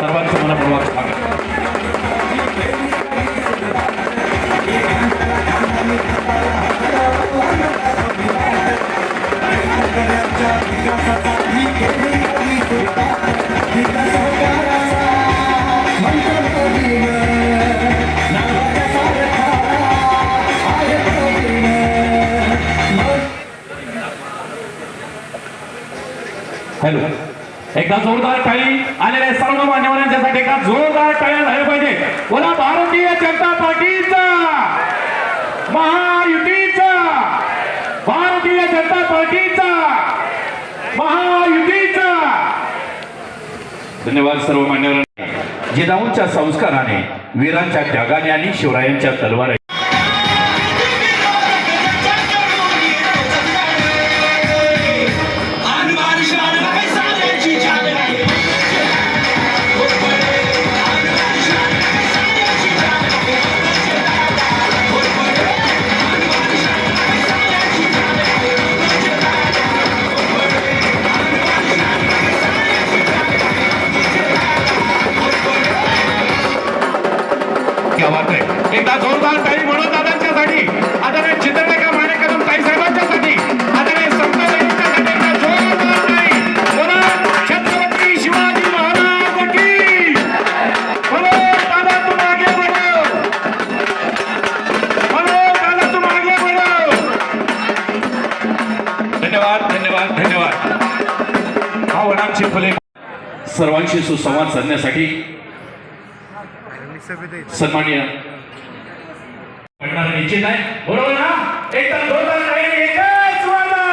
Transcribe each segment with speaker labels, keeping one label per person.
Speaker 1: सर्वांचं मनापूर्वक
Speaker 2: हॅलो. एकदा जोरदार टाळी आलेल्या जनता पार्टीचा महायुतीचा भारतीय जनता पार्टीचा महायुतीचा. धन्यवाद सर्व मान्यवरांनी. जिजाऊंच्या संस्काराने वीरांच्या त्यागाने आणि शिवरायांच्या तलवार क्या आहे. एकदा जोरदार ताई म्हणून दादांच्यासाठी आदरणीय चित्रलेखा माने कदम ताई साहेबांच्यासाठी? आदरणीय संत धन्यवाद धन्यवाद धन्यवाद. हा वडाची सर्वांशी सुसंवाद साधण्यासाठी सन्मान्य निश्चित आहे. बरोबर ना? एकदा जोरदार टाळी. एकच वादा!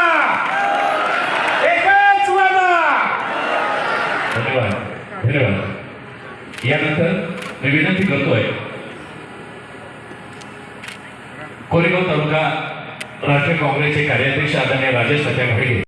Speaker 2: एकच वादा! धन्यवाद धन्यवाद. यानंतर मी विनंती करतोय कोरेगाव तालुका राष्ट्रीय काँग्रेसचे कार्याध्यक्ष आदरणीय राजेश सत्या घाडगे